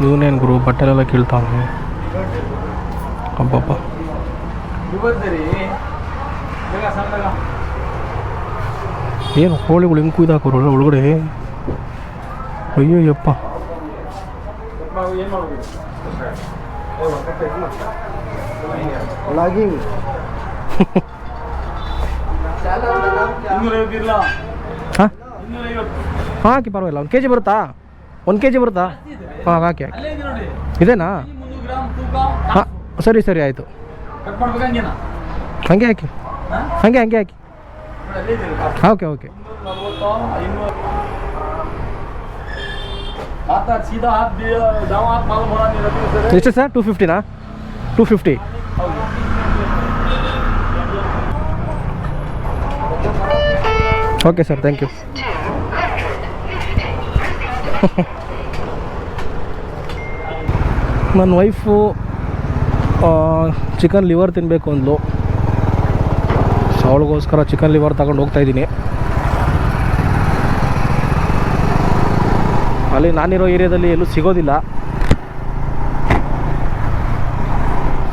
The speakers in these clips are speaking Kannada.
ಇವನೇನು ಗುರು? ಬಟ್ಟೆಲೆಲ್ಲ ಕೀಳ್ತಾವೆ ಅಬ್ಬಬ್ಬ. ಏನು ಕೋಳಿಗಳು ಹಿಂಗೆ ಕುಯ್ದಾಕೋರು ಒಳಗಡೆ? ಅಯ್ಯೋ ಯಪ್ಪ ಲಾಗಿಂಗ್ ಹಾಂ? ಹಾಕಿ ಪರವಾಗಿಲ್ಲ. ಒಂದು ಕೆ ಜಿ ಬರುತ್ತಾ? ಒಂದು ಕೆ ಜಿ ಬರುತ್ತಾ? ಹಾಂ ಹಾಕಿ ಹಾಕಿ. ಇದೇನಾ? ಹಾಂ ಸರಿ ಸರಿ ಆಯಿತು. ಹಂಗೆ ಹಾಕಿ. ಹಂಗೆ ಹಂಗೆ ಹಾಕಿ. Okay okay. ಎಷ್ಟು sir? Two ಫಿಫ್ಟಿನಾ? Two fifty. Okay sir thank you. ನನ್ನ ವೈಫು ಚಿಕನ್ ಲಿವರ್ ತಿನ್ನಬೇಕು ಅಂದ್ಲು. ಅವಳಿಗೋಸ್ಕರ ಚಿಕನ್ ಲಿವರ್ ತಗೊಂಡು ಹೋಗ್ತಾ ಇದ್ದೀನಿ. ಅಲ್ಲಿ ನಾನಿರೋ ಏರಿಯಾದಲ್ಲಿ ಎಲ್ಲೂ ಸಿಗೋದಿಲ್ಲ.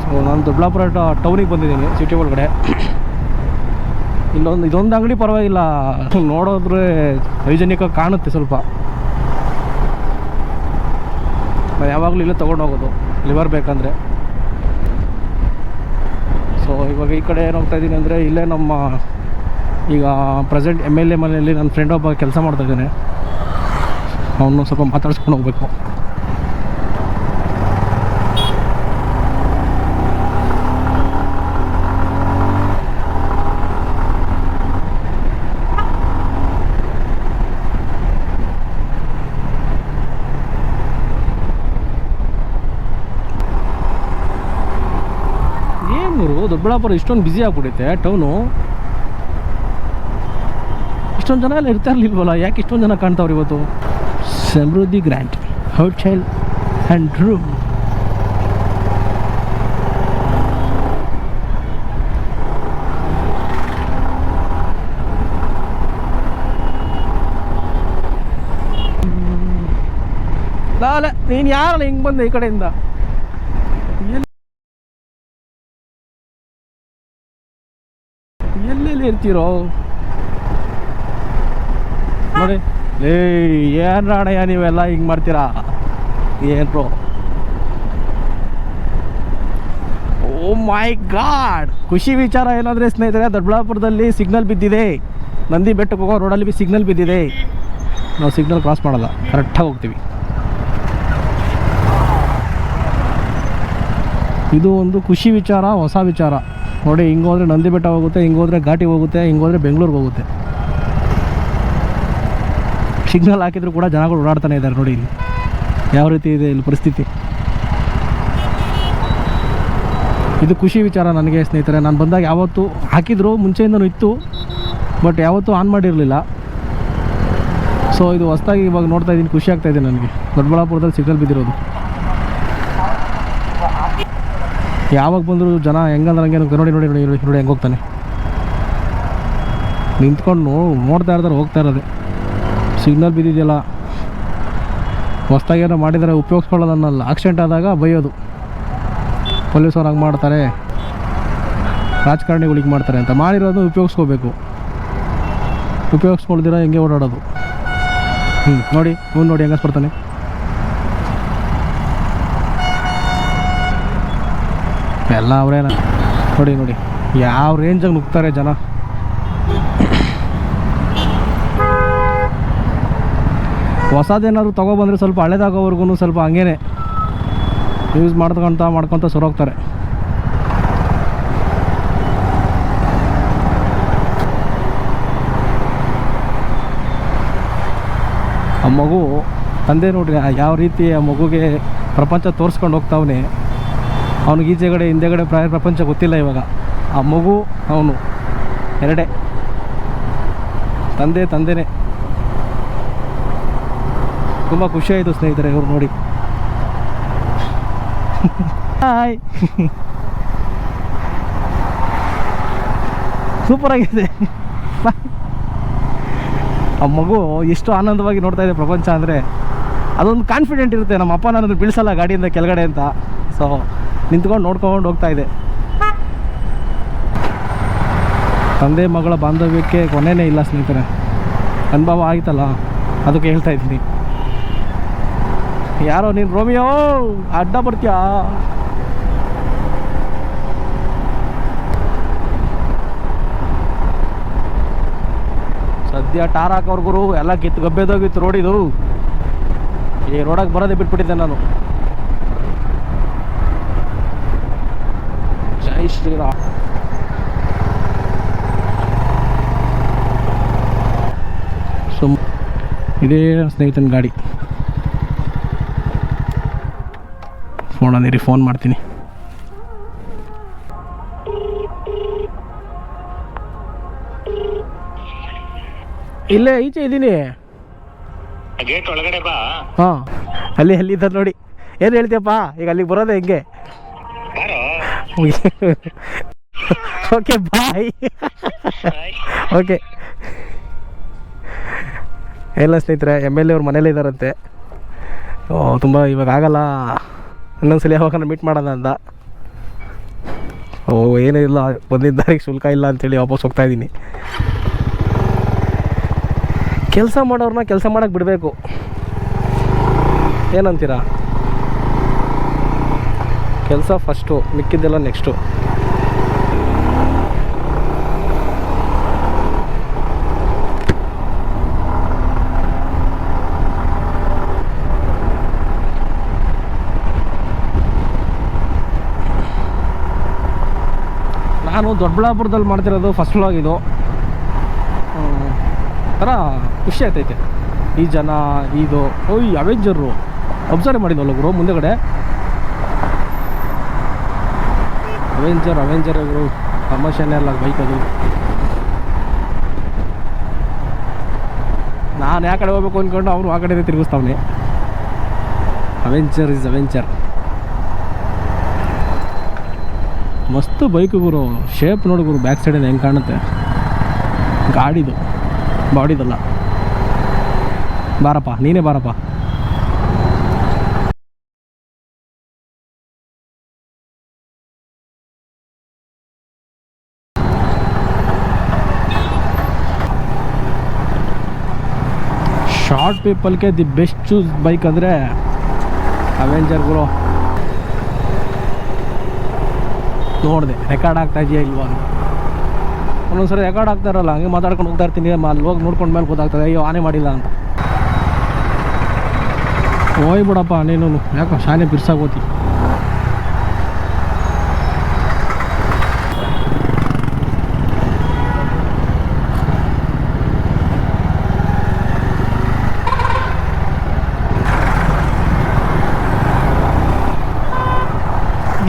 ಸೊ ನಾನು ದೊಡ್ಡಬಳ್ಳಾಪುರ ಟೌನಿಗೆ ಬಂದಿದ್ದೀನಿ ಸಿಟಿ ಒಳಗಡೆ. ಇಲ್ಲೊಂದು ಇದೊಂದು ಅಂಗಡಿ ಪರವಾಗಿಲ್ಲ. ನೋಡೋದ್ರೆ ಹೈಜೆನಿಕ್ ಕಾಣುತ್ತೆ ಸ್ವಲ್ಪ. ನಾನು ಯಾವಾಗಲೂ ಇಲ್ಲೇ ತೊಗೊಂಡು ಹೋಗೋದು. ಲಿವರ್ ಬೇಕಂದರೆ. ಸೊ ಇವಾಗ ಈ ಕಡೆ ಏನು ಹೋಗ್ತಾ ಇದ್ದೀನಿ ಅಂದರೆ, ಇಲ್ಲೇ ನಮ್ಮ, ಈಗ ಪ್ರೆಸೆಂಟ್ ಎಂ ಎಲ್ ಎ ಮನೆಯಲ್ಲಿ ನನ್ನ ಫ್ರೆಂಡ್ ಒಬ್ಬ ಕೆಲಸ ಮಾಡ್ತಾ ಇದ್ದಾನೆ. ಅವನು ಸ್ವಲ್ಪ ಮಾತಾಡ್ಸ್ಕೊಂಡು ಹೋಗ್ಬೇಕು ಏನು ದೊಡ್ಡಬಳ್ಳಾಪುರ ಇಷ್ಟೊಂದು ಬ್ಯುಸಿ ಆಗ್ಬಿಡುತ್ತೆ ಟೌನು ಇಷ್ಟೊಂದು ಜನ ಎಲ್ಲ ಇರ್ತಾ ಇರ್ಲಿಲ್ವಲ್ಲ, ಯಾಕೆ ಇಷ್ಟೊಂದು ಜನ ಕಾಣ್ತಾವ್ರಿ ಇವತ್ತು? Samruddhi grand hotel and room ಲಾಲ, ನೀನು ಯಾರಲ್ಲ ಹಿಂಗೆ ಬಂದೆ ಈ ಕಡೆಯಿಂದ? ಎಲ್ಲೆಲ್ಲಿ ಇರ್ತೀರೋ? ನೋಡಿ. ಏಯ್ ಏನ್ ರಾಣಯ್ಯ ನೀವೆಲ್ಲ ಹಿಂಗೆ ಮಾಡ್ತೀರಾ? ಏನು ಓ ಮೈ ಗಾಡ್ ಖುಷಿ ವಿಚಾರ ಏನಂದರೆ ಸ್ನೇಹಿತರೆ ದೊಡ್ಡಬಳ್ಳಾಪುರದಲ್ಲಿ ಸಿಗ್ನಲ್ ಬಿದ್ದಿದೆ. ನಂದಿ ಬೆಟ್ಟಕ್ಕೆ ಹೋಗೋ ರೋಡಲ್ಲಿ ಬಿ ಸಿಗ್ನಲ್ ಬಿದ್ದಿದೆ. ನಾವು ಸಿಗ್ನಲ್ ಕ್ರಾಸ್ ಮಾಡಲ್ಲ. ಕರೆಕ್ಟಾಗಿ ಹೋಗ್ತೀವಿ. ಇದು ಒಂದು ಖುಷಿ ವಿಚಾರ, ಹೊಸ ವಿಚಾರ. ನೋಡಿ, ಹಿಂಗೆ ಹೋದರೆ ನಂದಿ ಬೆಟ್ಟ ಹೋಗುತ್ತೆ, ಹಿಂಗೆ ಹೋದರೆ ಘಾಟಿ ಹೋಗುತ್ತೆ, ಹಿಂಗೆ ಹೋದರೆ ಬೆಂಗಳೂರಿಗೆ ಹೋಗುತ್ತೆ. ಸಿಗ್ನಲ್ ಹಾಕಿದ್ರು ಕೂಡ ಜನಗಳು ಓಡಾಡ್ತಾನೆ ಇದ್ದಾರೆ ನೋಡಿ ಇಲ್ಲಿ. ಯಾವ ರೀತಿ ಇದೆ ಇಲ್ಲಿ ಪರಿಸ್ಥಿತಿ? ಇದು ಖುಷಿ ವಿಚಾರ ನನಗೆ, ಸ್ನೇಹಿತರೆ. ನಾನು ಬಂದಾಗ ಯಾವತ್ತೂ ಹಾಕಿದ್ರು, ಮುಂಚೆಯಿಂದನೂ ಇತ್ತು, ಬಟ್ ಯಾವತ್ತೂ ಆನ್ ಮಾಡಿರಲಿಲ್ಲ. ಸೊ ಇದು ಹೊಸ್ದಾಗಿ ಇವಾಗ ನೋಡ್ತಾ ಇದ್ದೀನಿ, ಖುಷಿ ಆಗ್ತಾ ಇದೆ ನನಗೆ. ದೊಡ್ಡಬಳ್ಳಾಪುರದಲ್ಲಿ ಸಿಗ್ನಲ್ ಬಿದ್ದಿರೋದು. ಯಾವಾಗ ಬಂದರೂ ಜನ ಹೆಂಗಂದ್ರೆ ಹಂಗೆ ನೋಡಿ ನೋಡಿ ನೋಡಿ ನೋಡಿ ಹೆಂಗೆ ಹೋಗ್ತಾನೆ ನಿಂತ್ಕೊಂಡು ನೋಡ್ತಾ ಇರ್ತಾರೆ ಹೋಗ್ತಾ ಇರೋದೆ. ಸಿಗ್ನಲ್ ಬಿದ್ದಿದೆಯಲ್ಲ. ಹೊಸ್ದಾಗಿ ಏನೋ ಮಾಡಿದರೆ ಉಪಯೋಗಿಸ್ಕೊಳ್ಳೋದನ್ನಲ್ಲ. ಆಕ್ಸಿಡೆಂಟ್ ಆದಾಗ ಬೈಯೋದು. ಪೊಲೀಸವ್ರು ಹಂಗೆ ಮಾಡ್ತಾರೆ. ರಾಜಕಾರಣಿಗಳಿಗೆ ಮಾಡ್ತಾರೆ ಅಂತ. ಮಾಡಿರೋದು ಉಪಯೋಗಿಸ್ಕೋಬೇಕು. ಉಪಯೋಗಿಸ್ಕೊಳ್ದಿರ ಹೆಂಗೆ ಓಡಾಡೋದು. ಹ್ಞೂ ನೋಡಿ ಹ್ಞೂ ನೋಡಿ ಹೆಂಗಸ್ ಬರ್ತಾನೆ ಎಲ್ಲ ಅವರೇನ ನೋಡಿ ನೋಡಿ. ಯಾವ ರೇಂಜಾಗಿ ನುಗ್ತಾರೆ ಜನ? ಹೊಸದೇನಾದ್ರು ತೊಗೊಬಂದ್ರೆ ಸ್ವಲ್ಪ ಹಳೇದಾಗೋವರೆಗೂ ಸ್ವಲ್ಪ ಹಂಗೇನೆ ಯೂಸ್ ಮಾಡ್ಕೊತ ಮಾಡ್ಕೊತ ಹೋಗ್ತಾರೆ ಆ ಮಗು ತಂದೆ ನೋಡ್ರಿ ಯಾವ ರೀತಿ ಆ ಮಗುಗೆ ಪ್ರಪಂಚ ತೋರಿಸ್ಕೊಂಡು ಹೋಗ್ತಾವನೆ. ಅವನಿಗೆ ಈಚೆಗಡೆ ಹಿಂದೆಗಡೆ ಪ್ರಾಯ ಪ್ರಪಂಚ ಗೊತ್ತಿಲ್ಲ ಇವಾಗ. ಆ ಮಗು ಅವನು, ಎರಡೇ. ತಂದೆ, ತಂದೆನೇ. ತುಂಬ ಖುಷಿಯಾಯಿತು ಸ್ನೇಹಿತರೆ ಇವ್ರು ನೋಡಿ. ಹಾಯ್ ಸೂಪರ್ ಆಗಿದೆ. ಆ ಮಗು ಎಷ್ಟು ಆನಂದವಾಗಿ ನೋಡ್ತಾ ಇದೆ ಪ್ರಪಂಚ ಅಂದರೆ, ಅದೊಂದು ಕಾನ್ಫಿಡೆಂಟ್ ಇರುತ್ತೆ. ನಮ್ಮ ಅಪ್ಪ ನಾನು ಬೀಳಿಸಲ್ಲ ಗಾಡಿಯಿಂದ ಕೆಳಗಡೆ ಅಂತ. ಸೊ ನಿಂತ್ಕೊಂಡು ನೋಡ್ಕೊಂಡು ಹೋಗ್ತಾ ಇದೆ. ತಂದೆ ಮಗಳ ಬಾಂಧವ್ಯಕ್ಕೆ ಕೊನೆಯೇ ಇಲ್ಲ ಸ್ನೇಹಿತರೆ. ಅನುಭವ ಆಯ್ತಲ್ಲ? ಅದಕ್ಕೆ ಹೇಳ್ತಾ ಇದ್ದೀನಿ. ಯಾರೋ ನೀನು ರೋಮಿಯೋ? ಅಡ್ಡ ಬರ್ತೀಯಾ? ಸದ್ಯ ಟಾರ್ ಹಾಕೋರ್ಗುರು ಎಲ್ಲ ಕಿತ್ತು ಗಬ್ಬೆದೋಗಿತ್ತು ರೋಡಿದು. ಈ ರೋಡಾಗ ಬರೋದೇ ಬಿಟ್ಬಿಟ್ಟಿದ್ದೆ ನಾನು. ಜೈ ಶ್ರೀರಾಮ್ ಸುಮ್ ಇದೇ ಸ್ನೇಹಿತನ ಗಾಡಿ. ಫೋನ್ ಅಂದಿರಿ ಫೋನ್ ಮಾಡ್ತೀನಿ. ಇಲ್ಲೇ ಈಚೆ ಇದ್ದೀನಿ ಗೇಟ್ ಒಳಗಡೆ ಬಾ. ಹಾಂ ಅಲ್ಲಿ ಇದ್ದಾರೆ ನೋಡಿ. ಏನು ಹೇಳ್ತೀಯಪ್ಪ? ಈಗ ಅಲ್ಲಿಗೆ ಬರೋದೇ ಹೆಂಗೆ? ಓಕೆ ಬಾಯ್ ಓಕೆ ಎಲ್ಲ ಸ್ನೇಹಿತರೆ. ಎಂ ಎಲ್ ಎ ಅವ್ರ ಮನೇಲೇ ಇದ್ದಾರಂತೆ ಓ ತುಂಬ ಇವಾಗ ಆಗಲ್ಲ. ಇನ್ನೊಂದ್ಸಲ ಯಾವಾಗ ಮೀಟ್ ಮಾಡೋಣ ಅಂತ. ಓ ಏನೂ ಇಲ್ಲ. ಬಂದಿದ್ದಾರಿಗೆ ಶುಲ್ಕ ಇಲ್ಲ ಅಂತೇಳಿ ವಾಪಸ್ ಹೋಗ್ತಾ ಇದ್ದೀನಿ. ಕೆಲಸ ಮಾಡೋರನ್ನ ಕೆಲಸ ಮಾಡೋಕ್ಕೆ ಬಿಡಬೇಕು. ಏನಂತೀರಾ? ಕೆಲಸ ಫಸ್ಟು, ಮಿಕ್ಕಿದ್ದೆಲ್ಲ ನೆಕ್ಸ್ಟು. ನಾನು ದೊಡ್ಡಬಳ್ಳಾಪುರದಲ್ಲಿ ಮಾಡ್ತಿರೋದು ಫಸ್ಟ್ ವ್ಲಾಗ್ ಇದು. ಒಂಥರ ಖುಷಿ ಆಗ್ತೈತೆ. ಈ ಜನ, ಇದು, ಓಯ್ ಅವೆಂಜರು ಅಬ್ಸರ್ವ್ ಮಾಡಿದ್ವಲ್ಲ ಗುರು, ಮುಂದೆಗಡೆ? ಅವೆಂಜರ್ ಅವೆಂಜರ್ ಇವರು ಪ್ರಮೋಷನ್ ಎಲ್ಲ ಬೈಕ್ ಅದು. ನಾನು ಯಾವ ಕಡೆ ಹೋಗ್ಬೇಕು ಅಂದ್ಕೊಂಡು ಅವನು ಆ ಕಡೆ ತಿರುಗಿಸ್ತಾವನೆ. ಅವೆಂಚರ್ ಇಸ್ ಅವೆಂಚರ್ ಮಸ್ತ್ ಬೈಕ್ ಗುರು. ಶೇಪ್ ನೋಡು ಗುರು ಬ್ಯಾಕ್ ಸೈಡಿಂದ ಹೆಂಗೆ ಕಾಣುತ್ತೆ. ಗಾಡಿದು. ಬಾಡಿದಲ್ಲ ಬಾರಪ್ಪ, ನೀನೇ ಬಾರಪ್ಪ. ಶಾರ್ಟ್ ಪೀಪಲ್ಗೆ ದಿ ಬೆಸ್ಟ್ ಚೂಸ್ ಬೈಕ್ ಅಂದರೆ ಅವೆಂಜರ್ಗಳು ನೋಡಿದೆ ರೆಕಾರ್ಡ್ ಆಗ್ತಾ ಇದೆಯಾ ಇಲ್ವಾ ಒಂದೊಂದ್ಸರಿ ರೆಕಾರ್ಡ್ ಆಗ್ತಾ ಇರಲ್ಲ, ಹಂಗೆ ಮಾತಾಡ್ಕೊಂಡು ಹೋಗ್ತಾ ಇರ್ತೀನಿ ಅಲ್ಲಿ ಹೋಗಿ ನೋಡ್ಕೊಂಡ ಮೇಲೆ ಗೊತ್ತಾಗ್ತದೆ, ಅಯ್ಯೋ, ಆನೆ ಮಾಡಿಲ್ಲ ಅಂತ. ಹೋಯ್ ಬಿಡಪ್ಪ ನೀನು ಯಾಕೋ ಶಾನೆ ಬಿರ್ಸಾಗೋತಿ.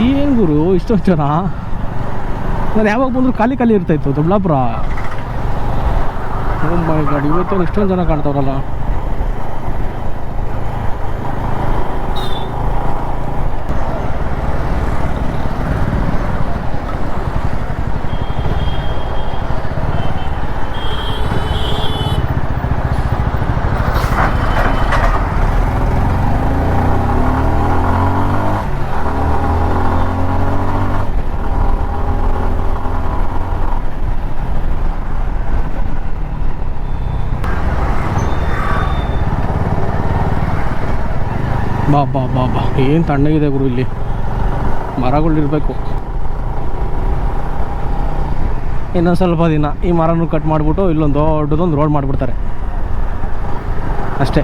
ಏನು ಗುರು? ಇಷ್ಟೊಂದು ಜನ? ನಾನು ಯಾವಾಗ ಬಂದರೂ ಖಾಲಿ ಖಾಲಿ ಇರ್ತಾಯಿತ್ತು ದೊಡ್ಡಬಳ್ಳಾಪುರ. ಓ ಮೈ ಗಾಡ್, ಇವತ್ತೇನು ಇಷ್ಟೊಂದು ಜನ ಕಾಣ್ತಾವ್ರಲ್ಲ? ಬಾ ಬಾ ಬಾ ಬಾ. ಏನು ತಣ್ಣಗಿದೆ ಗುರು ಇಲ್ಲಿ? ಮರಗಳಿರಬೇಕು ಇನ್ನೊಂದು ಸ್ವಲ್ಪ ದಿನ ಈ ಮರನೂ ಕಟ್ ಮಾಡಿಬಿಟ್ಟು ಇಲ್ಲೊಂದು ದೊಡ್ಡದೊಂದು ರೋಡ್ ಮಾಡಿಬಿಡ್ತಾರೆ. ಅಷ್ಟೇ.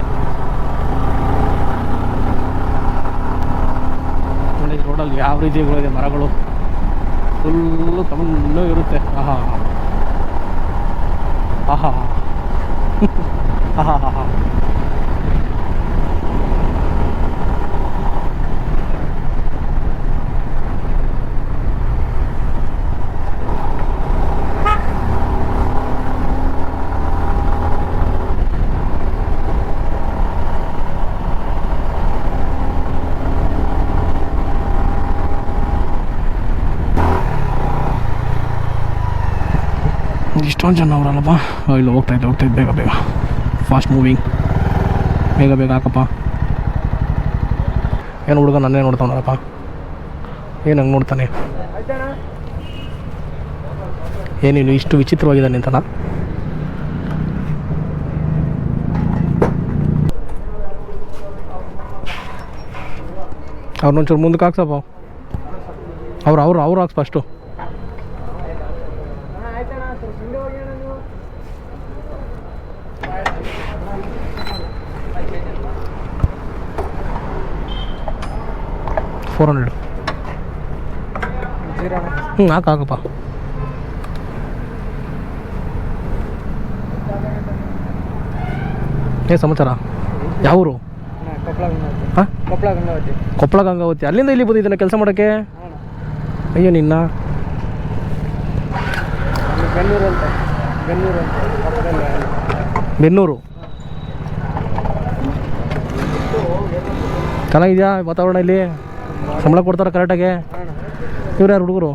ನೋಡಿ ರೋಡಲ್ಲಿ ಯಾವ ರೀತಿಗಳಿದೆ ಮರಗಳು. ಫುಲ್ಲು ತಮ್ಮ ಇರುತ್ತೆ. ಆಹಾ. ಆಹಾ. ಆಹಾ ಆಹಾ. ಇಷ್ಟೊಂದು ಜನ ಅವರಲ್ಲಪ್ಪ ಇಲ್ಲ ಹೋಗ್ತಾಯಿದ್ದೆ ಹೋಗ್ತಾಯಿದ್ದೆ ಬೇಗ ಬೇಗ. ಫಾಸ್ಟ್ ಮೂವಿಂಗ್ ಬೇಗ ಬೇಗ ಹಾಕಪ್ಪ. ಏನು ಹುಡುಗ ನನ್ನೇ ನೋಡ್ತಾವನಪ್ಪ ಏನು ಹಂಗೆ ನೋಡ್ತಾನೆ? ಏನಿಲ್ಲ ಇಷ್ಟು ವಿಚಿತ್ರವಾಗಿದ್ದಾನೆ ಅಂತಲ್ಲ ಅವ್ರನ್ನೊಂಚೂರು ಮುಂದಕ್ಕೆ ಹಾಕ್ಸಪ್ಪ. ಅವ್ರು ಅವ್ರು ಅವ್ರು ಹಾಕ್ಸ್ ಫಸ್ಟು ಫೋರ್ ಹಂಡ್ರೆಡ್ ಹ್ಞೂ ಹಾಕು, ಹಾಕಪ್ಪ. ಏ, ಸಮಾಚಾರ? ಯಾವೂರು? ಕೊಪ್ಪಳ ಗಂಗಾವತಿ ಅಲ್ಲಿಂದ ಇಲ್ಲಿ ಬಂದಿದ್ದಾನೆ ಕೆಲಸ ಮಾಡೋಕ್ಕೆ? ಅಯ್ಯೋ, ನಿನ್ನ. ಬೆನ್ನೂರು. ಚೆನ್ನಾಗಿದೆಯಾ ವಾತಾವರಣ ಇಲ್ಲಿ? ಸಂಬಳ ಕೊಡ್ತಾರೆ ಕರೆಕ್ಟಾಗೆ? ಇವ್ರು ಯಾರು ಹುಡುಗರು?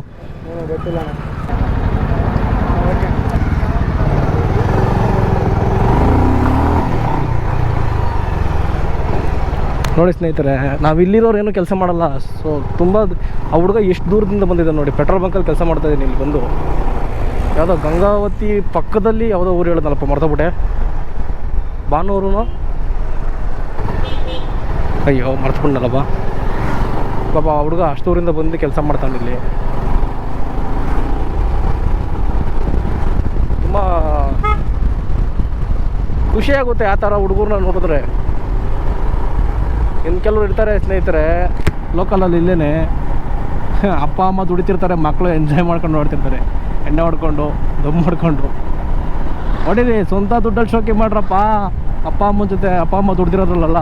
ನೋಡಿ ಸ್ನೇಹಿತರೆ, ನಾವು ಇಲ್ಲಿರೋರು ಏನೂ ಕೆಲಸ ಮಾಡಲ್ಲ. ಸೊ ತುಂಬ ಆ ಹುಡುಗ ಎಷ್ಟು ದೂರದಿಂದ ಬಂದಿದೆ ನೋಡಿ. ಪೆಟ್ರೋಲ್ ಬಂಕಲ್ಲಿ ಕೆಲಸ ಮಾಡ್ತಾ ಇದ್ದೀನಿ ಇಲ್ಲಿ ಬಂದು. ಯಾವುದೋ ಗಂಗಾವತಿ ಪಕ್ಕದಲ್ಲಿ ಯಾವುದೋ ಊರು ಹೇಳ್ದಲ್ಲಪ್ಪ ಮರ್ತೋಗ್ಬಿಟ್ಟೆ. ಭಾನುವಾರ ಅಯ್ಯೋ ಮರ್ತ್ಕೊಂಡಲ್ಲಪ್ಪ ಪಾಪ ಆ ಹುಡುಗ ಅಷ್ಟೂರಿಂದ ಬಂದು ಕೆಲಸ ಮಾಡ್ತಾನೆ ಇಲ್ಲಿ ತುಂಬ ಖುಷಿಯಾಗುತ್ತೆ ಆ ಥರ ಹುಡುಗರನ್ನ ನೋಡಿದ್ರೆ. ಇನ್ನು ಕೆಲವರು ಇರ್ತಾರೆ ಸ್ನೇಹಿತರೆ ಲೋಕಲಲ್ಲಿ ಇಲ್ಲೇ ಅಪ್ಪ, ಅಮ್ಮ ದುಡಿತಿರ್ತಾರೆ ಮಕ್ಕಳು ಎಂಜಾಯ್ ಮಾಡ್ಕೊಂಡು ನೋಡ್ತಿರ್ತಾರೆ ಎಣ್ಣೆ ಹೊಡ್ಕೊಂಡು, ದಮ್ ಹೊಡ್ಕೊಂಡು. ಹೊಡೀರಿ ಸ್ವಂತ ದುಡ್ಡಲ್ಲಿ ಶೋಕಿ ಮಾಡ್ರಪ್ಪ. ಅಪ್ಪ ಅಮ್ಮನ ಜೊತೆ ಅಪ್ಪ, ಅಮ್ಮ ದುಡ್ದಿರೋದ್ರಲ್ಲ